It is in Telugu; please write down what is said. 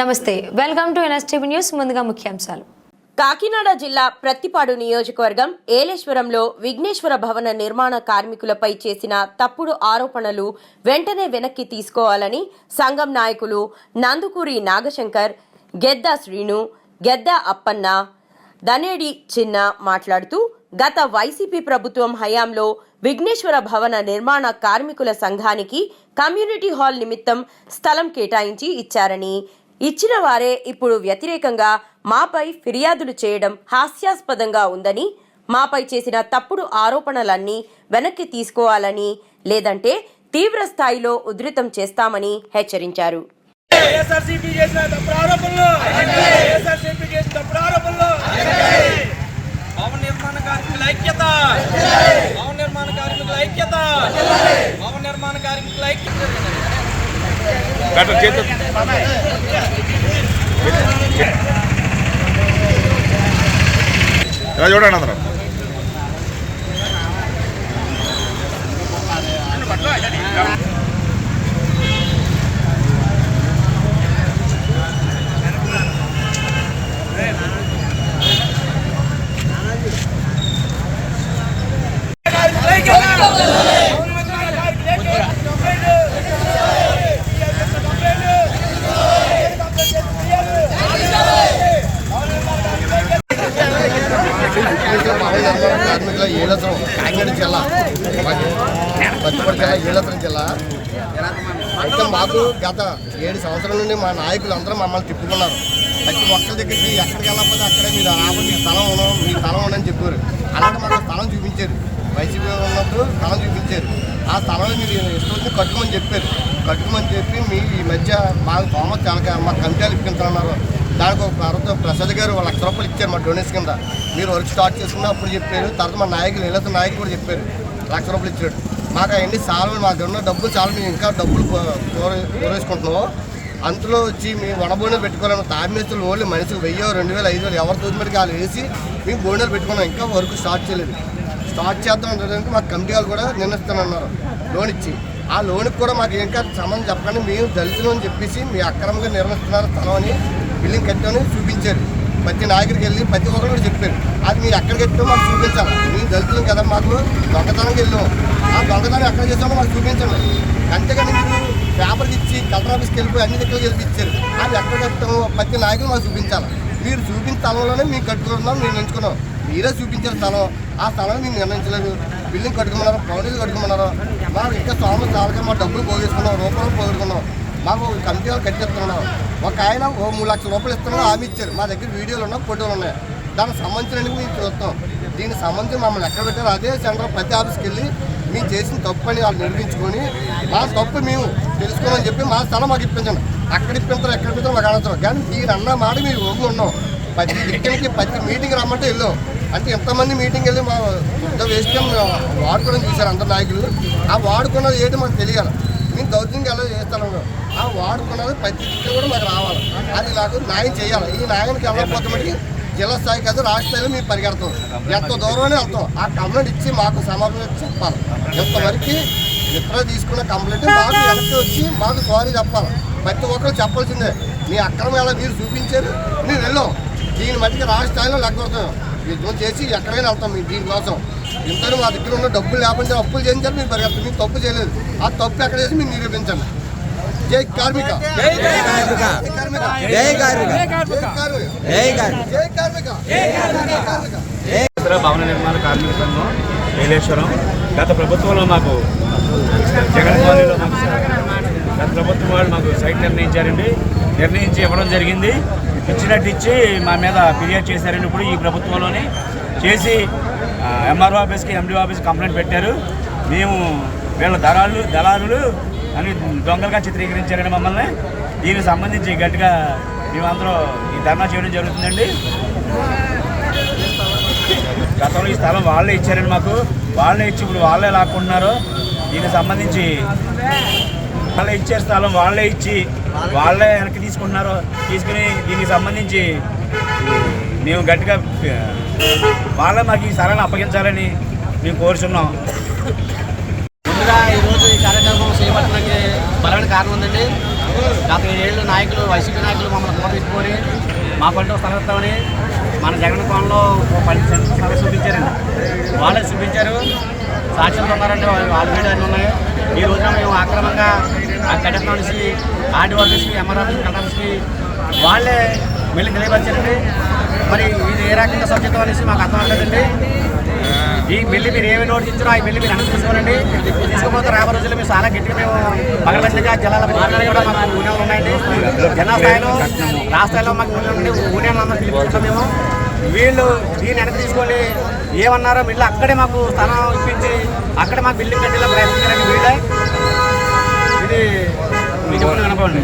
నమస్తే. వెల్కమ్ టు ఎన్ఎస్టీవీ న్యూస్ ముందుగా ముఖ్యాంశాలు. కాకినాడ జిల్లా ప్రత్తిపాడు నియోజకవర్గం ఏలేశ్వరంలో విఘ్నేశ్వర భవన నిర్మాణ కార్మికులపై చేసిన తప్పుడు ఆరోపణలు వెంటనే వెనక్కి తీసుకోవాలని సంఘం నాయకులు నందుకూరి నాగశంకర్ గెద్దా శ్రీను గెద్దా అప్పన్న దనేడి చిన్న మాట్లాడుతూ గత వైసీపీ ప్రభుత్వం హయాంలో విఘ్నేశ్వర భవన నిర్మాణ కార్మికుల సంఘానికి కమ్యూనిటీ హాల్ నిమిత్తం స్థలం కేటాయించి ఇచ్చారని ఇచ్చిన వారే ఇప్పుడు వ్యతిరేకంగా మాపై ఫిర్యాదులు చేయడం హాస్యాస్పదంగా ఉందని మాపై చేసిన తప్పుడు ఆరోపణలన్నీ వెనక్కి తీసుకోవాలని లేదంటే తీవ్ర స్థాయిలో ఉధృతం చేస్తామని హెచ్చరించారు. డాక్టర్ చేతు ఇలా చూడండి అందరం కార్మికుల కాకినాడ జిల్లా. పచ్చిపడి జిల్లా జిల్లా. అయితే మాకు గత ఏడు సంవత్సరాల నుండి మా నాయకులు అందరూ మమ్మల్ని తిప్పుకున్నారు. ప్రతి ఒక్కరి దగ్గరికి ఎక్కడికి వెళ్ళకపోతే అక్కడే మీరు రాబోతే మీ స్థలం ఉన్నాం మీ స్థలం ఉండని చెప్పారు. అలాగే మాకు స్థలం చూపించారు. వైసీపీ ఉన్నప్పుడు స్థలం చూపించారు. ఆ స్థలం మీరు ఇష్టం వచ్చి కట్టుకోమని చెప్పారు. కట్టుకోమని చెప్పి మీ ఈ మధ్య మాకు తోమత్ చాలా మా కమిటీలు ఇప్పించాలన్నారు. దానికి ఒక ప్రభుత్వం ప్రసాద్ గారు ఒక లక్ష రూపాయలు ఇచ్చారు మా డొనేషన్ కింద. మీరు వర్క్ స్టార్ట్ చేసుకున్న అప్పుడు చెప్పారు. తర్వాత మా నాయకులు ఇళ్ళతో నాయకులు కూడా చెప్పారు. లక్ష రూపాయలు ఇచ్చాడు. మాకు అవన్నీ చాలా మాకు ఉన్న డబ్బులు చాలా మేము ఇంకా డబ్బులు కోరేసుకుంటున్నాం అంతలో వచ్చి మేము వడబోనలు పెట్టుకోవాలని తామేస్తులు ఓన్లీ మనిషికి వెయ్యో రెండు వేలు ఐదు వేలు ఎవరు తోచిమడికి వాళ్ళు వేసి మేము బోనలు పెట్టుకున్నాం. ఇంకా వర్క్ స్టార్ట్ చేయలేదు. స్టార్ట్ చేద్దాం అంటే మాకు కమిటీ వాళ్ళు కూడా నిర్ణయిస్తానన్నారు. లోన్ ఇచ్చి. ఆ లోన్కి కూడా మాకు ఇంకా సంబంధం చెప్పండి. మేము దళితులు అని చెప్పేసి మీ అక్రమంగా నిర్మిస్తున్నారు స్థలం అని బిల్డింగ్ కట్టామని చూపించారు. ప్రతి నాయకుడికి వెళ్ళి ప్రతి ఒక్కరు కూడా చెప్పారు. అది మీరు ఎక్కడ కట్టామో మాకు చూపించాలి. మేము దళితులు కదా మాకు దొంగతనంకి వెళ్ళాం. ఆ దొంగతనం ఎక్కడ చేసామో మాకు చూపించండి. అంతేగాని మీరు పేపర్కి ఇచ్చి కలెక్టర్ ఆఫీస్కి వెళ్ళిపోయి అన్ని దగ్గరికి వెళ్ళి ఇచ్చారు. అది ఎక్కడ కట్టామో ప్రతి నాయకులు మాకు చూపించాలి. మీరు చూపించిన స్థలంలోనే మేము కట్టుకుంటున్నాం మేము ఎంచుకున్నాం మీరే చూపించిన స్థలం. ఆ స్థలం మేము నిర్ణయించలేదు. బిల్డింగ్ కట్టుకున్నారు పౌడీలు కట్టుకున్నారు మాకు ఇంకా స్వామి చాలక మా డబ్బులు పోగేసుకున్నాం రూపాయలు పోగొట్టుకున్నాం. మాకు కమిటీలో వాళ్ళు కట్టిస్తున్నాం ఒక ఆయన ఓ మూడు లక్షల రూపాయలు ఇస్తున్నాం హామీ ఇచ్చారు. మా దగ్గర వీడియోలు ఉన్నాయి ఫోటోలు ఉన్నాయి. దానికి సంబంధించినవి మేము చూస్తాం. దీనికి సంబంధించి మమ్మల్ని ఎక్కడ పెట్టారో అదే సెంటర్ ప్రతి ఆఫీస్కి వెళ్ళి మేము చేసిన తప్పు అని వాళ్ళు నిర్మించుకొని మా తప్పు మేము తెలుసుకోమని చెప్పి మా స్థలం మాకు ఇప్పించండి. అక్కడ ఇప్పించారు ఎక్కడ ఇప్పించారు మాకు అనవసరం. కానీ మీరు అన్న మాట మీరు ఒగ్గు ఉన్నాం. ప్రతి ఇక్కడికి ప్రతి మీటింగ్ రమ్మంటే వెళ్ళాం. అంటే ఎంతమంది మీటింగ్ వెళ్ళి మా పెద్ద వేస్ట్ వాడుకోవడం చూశారు అందరు నాయకులు. ఆ వాడుకున్నది ఏంటి మాకు తెలియాలి. మేము దౌర్జన్యం ఎలా చేస్తాను? ఆ వాడుకున్నది ప్రతి దిక్కు కూడా మాకు రావాలి. అది నాకు న్యాయం చేయాలి. ఈ న్యాయానికి వెళ్ళకపోతే మటుకి జిల్లా స్థాయి కాదు రాష్ట్ర స్థాయిలో మేము పరిగెడతాం. ఎంత దూరమనే వెళ్తాం. ఆ కంప్లైంట్ ఇచ్చి మాకు సమాధానం చెప్పాలి. ఎంతవరకు ఇతర తీసుకున్న కంప్లైంట్ మాకు వెనక్కి వచ్చి మాకు సారీ చెప్పాలి. ప్రతి ఒక్కరు చెప్పాల్సిందే. మీ అక్రమం ఎలా మీరు చూపించారు మేము వెళ్ళాం. దీని మట్టికి రాష్ట్ర స్థాయిలో లెక్కవుతాం యుద్ధం చేసి ఎక్కడైనా వెళ్తాం మేము దీనికోసం ఇంతలో మా దగ్గర ఉన్న డబ్బులు లేకపోతే అప్పులు చేయించారు మీరు పరిగెత్తారు మీరు తప్పు చేయలేదు ఆ తప్పు ఎక్కడ చేసి మీరు నిరూపించండి జై కార్మిక జై కార్మిక జై కార్మిక జై కార్మిక జై కార్మిక జై కార్మిక జై కార్మిక ఇతర భవన నిర్మాణ కార్మిక సంఘం నీలేశ్వరం గత ప్రభుత్వంలో మాకు జగన్మోహన్లో మాకు గత ప్రభుత్వం వాళ్ళు మాకు సైట్ నిర్ణయించారండి నిర్ణయించి ఇవ్వడం జరిగింది ఇచ్చినట్టు ఇచ్చి మా మీద ఫిర్యాదు చేశారండి ఇప్పుడు ఈ ప్రభుత్వంలోని చేసి ఎంఆర్ఓ ఆఫీస్కి ఎండిఓ ఆఫీస్కి కంప్లైంట్ పెట్టారు. మేము వీళ్ళ దళాలు దళారులు అని దొంగలుగా చిత్రీకరించారండి మమ్మల్ని. దీనికి సంబంధించి గట్టిగా మేమందరూ ఈ ధర్నా చేయడం జరుగుతుందండి. గతంలో ఈ స్థలం వాళ్ళే ఇచ్చారండి మాకు. వాళ్ళే ఇచ్చి ఇప్పుడు వాళ్ళే లాక్కుంటున్నారు. దీనికి సంబంధించి వాళ్ళే ఇచ్చే స్థలం వాళ్ళే ఇచ్చి వాళ్ళే వెనక్కి తీసుకుంటున్నారు తీసుకుని దీనికి సంబంధించి మేము గట్టిగా వాళ్ళే మాకు ఈ స్థలాన్ని అప్పగించాలని మేము కోరుచున్నాం. ముందుగా ఈరోజు ఈ కార్యక్రమం చేపట్టడానికి బలమైన కారణం ఉందండి. గత ఏళ్ళు నాయకులు వైసీపీ నాయకులు మమ్మల్ని కూడా మా పంట స్థలం మన జగన్ కోణంలో పని పది చూపించారండి. వాళ్ళే చూపించారు. సాక్ష్యాలు ఉన్నారండి వాళ్ళు వాళ్ళ వీడియో అన్నీ ఉన్నాయి. ఈ రోజున మేము అక్రమంగా ఆ కడెట్ నుంచి ఆర్డీ ఆఫీస్కి ఎంఆర్ ఆఫీస్కి వాళ్ళే వెళ్ళి తెలియపరిచారండి. మరి ఇది ఏ రకంగా సబ్జెక్ట్ అనేసి మాకు అర్థం అవ్వలేదండి. ఈ బిల్లు మీరు ఏమి నోట్ ఇచ్చారో ఆ బిల్లు మీరు వెనక్కి తీసుకోవాలండి. తీసుకోకపోతే రాబో రోజుల్లో మీరు చాలా గట్టిగా మేము పగలబెట్టిగా జిల్లాల ప్రజలు కూడా మాకు యూనియన్లు ఉన్నాయండి. జిల్లా స్థాయిలో రాష్ట్రాల్లో స్థాయిలో మాకు యూనియన్ యూనియన్లు అందరూ పిలిపించుకుంటాం మేము. వీళ్ళు దీన్ని వెనక తీసుకొని ఏమన్నారో వీళ్ళు అక్కడే మాకు స్థానం ఇప్పించి అక్కడే మాకు బిల్డింగ్ కట్టేలా ప్రయత్నించారండి వీళ్ళే. ఇది మీకు అనుకోండి